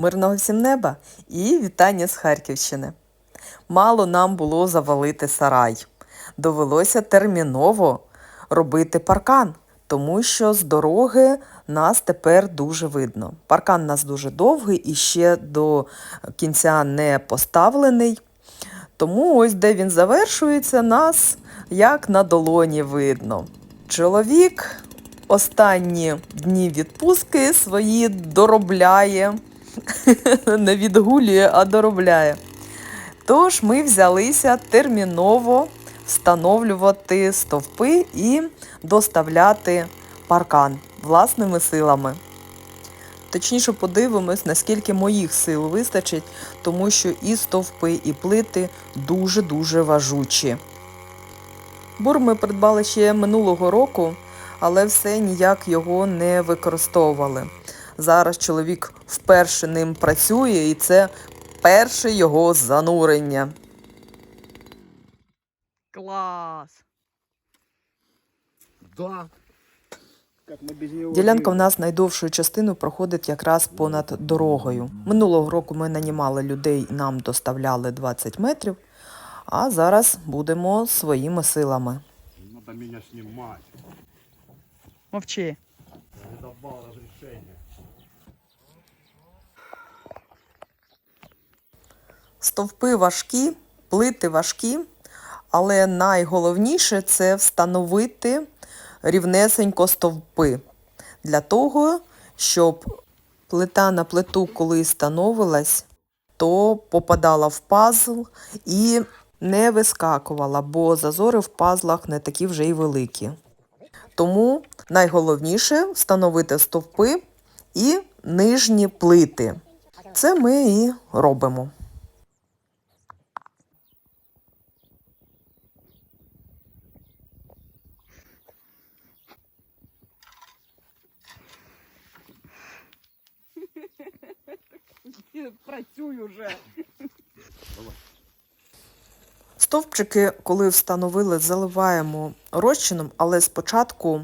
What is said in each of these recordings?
Мирного всім неба і вітання з Харківщини. Мало нам було завалити сарай. Довелося терміново робити паркан, тому що з дороги нас тепер дуже видно. Паркан у нас дуже довгий і ще до кінця не поставлений. Тому ось де він завершується, нас як на долоні видно. Чоловік останні дні відпустки свої доробляє, не відгулює, а доробляє. Тож ми взялися терміново встановлювати стовпи і доставляти паркан власними силами. Точніше подивимось, наскільки моїх сил вистачить, тому що і стовпи, і плити дуже-дуже важучі. Бур ми придбали ще минулого року, але все ніяк його не використовували. Зараз чоловік вперше ним працює, і це перше його занурення. Клас! Да. Ділянка в нас найдовшою частиною проходить якраз понад дорогою. Минулого року ми нанімали людей, нам доставляли 20 метрів, а зараз будемо своїми силами. Мовчи. Я не давал разрешения. Стовпи важкі, плити важкі, але найголовніше це встановити рівнесенько стовпи для того, щоб плита на плиту, коли становилась, то попадала в пазл і не вискакувала, бо зазори в пазлах не такі вже й великі. Тому найголовніше встановити стовпи і нижні плити. Це ми і робимо. Працюю вже. Стовпчики, коли встановили, заливаємо розчином, але спочатку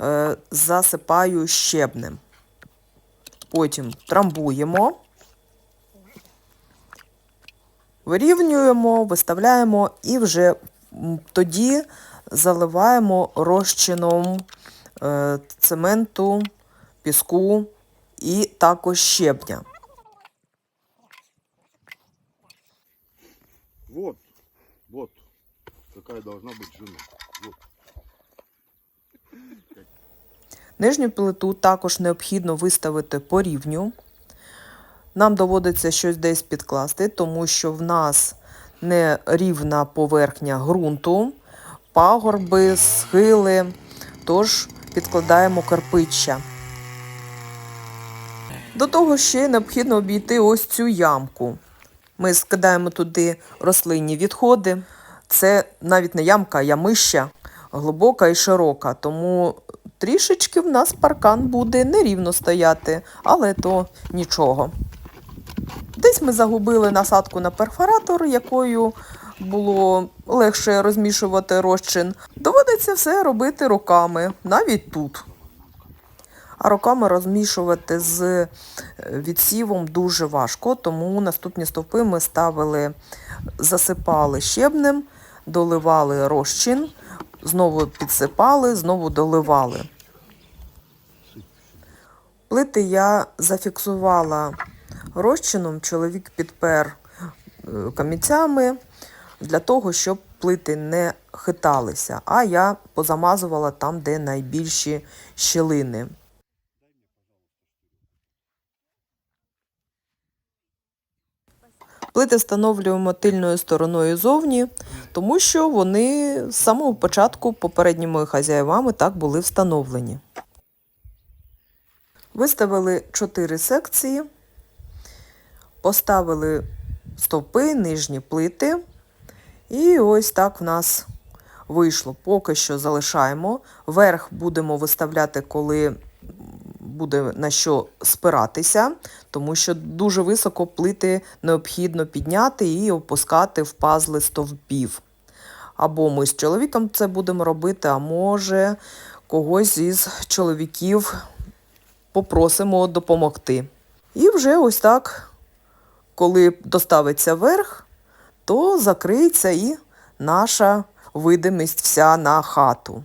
е, засипаю щебнем. Потім трамбуємо, вирівнюємо, виставляємо і вже тоді заливаємо розчином е, цементу, піску і також щебня. Вот, вот, какая должна быть жена. Вот. Нижню плиту також необхідно виставити по рівню. Нам доводиться щось десь підкласти, тому що в нас не рівна поверхня ґрунту, пагорби, схили, тож підкладаємо карпиччя. До того ще необхідно обійти ось цю ямку. Ми скидаємо туди рослинні відходи. Це навіть не ямка, а ямища, глибока і широка, тому трішечки в нас паркан буде нерівно стояти, але то нічого. Десь ми загубили насадку на перфоратор, якою було легше розмішувати розчин. Доводиться все робити руками, навіть тут. А руками розмішувати з е, відсівом дуже важко, тому наступні стовпи ми ставили, засипали щебнем, доливали розчин, знову підсипали, знову доливали. Плити я зафіксувала розчином, чоловік підпер е, камінцями для того, щоб плити не хиталися, а я позамазувала там, де найбільші щілини. Плити встановлюємо тильною стороною зовні, тому що вони з самого початку попередніми хазяївами так були встановлені. Виставили 4 секції, поставили стовпи, нижні плити. І ось так в нас вийшло. Поки що залишаємо. Верх будемо виставляти, коли буде на що спиратися, тому що дуже високо плити необхідно підняти і опускати в пазли стовпів. Або ми з чоловіком це будемо робити, а може когось із чоловіків попросимо допомогти. І вже ось так, коли доставиться верх, то закриється і наша видимість вся на хату.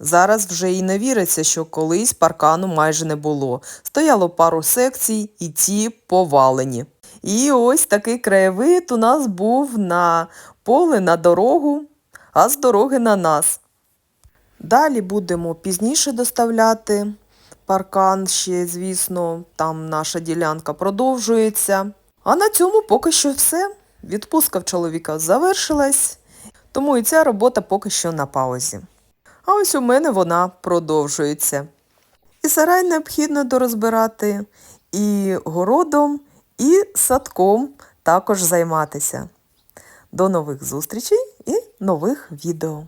Зараз вже і не віриться, що колись паркану майже не було. Стояло пару секцій, і ті повалені. І ось такий краєвид у нас був на поле, на дорогу, а з дороги на нас. Далі будемо пізніше доставляти паркан ще, звісно, там наша ділянка продовжується. А на цьому поки що все. Відпустка в чоловіка завершилась, тому і ця робота поки що на паузі. А ось у мене вона продовжується. І сарай необхідно дорозбирати, і городом, і садком також займатися. До нових зустрічей і нових відео.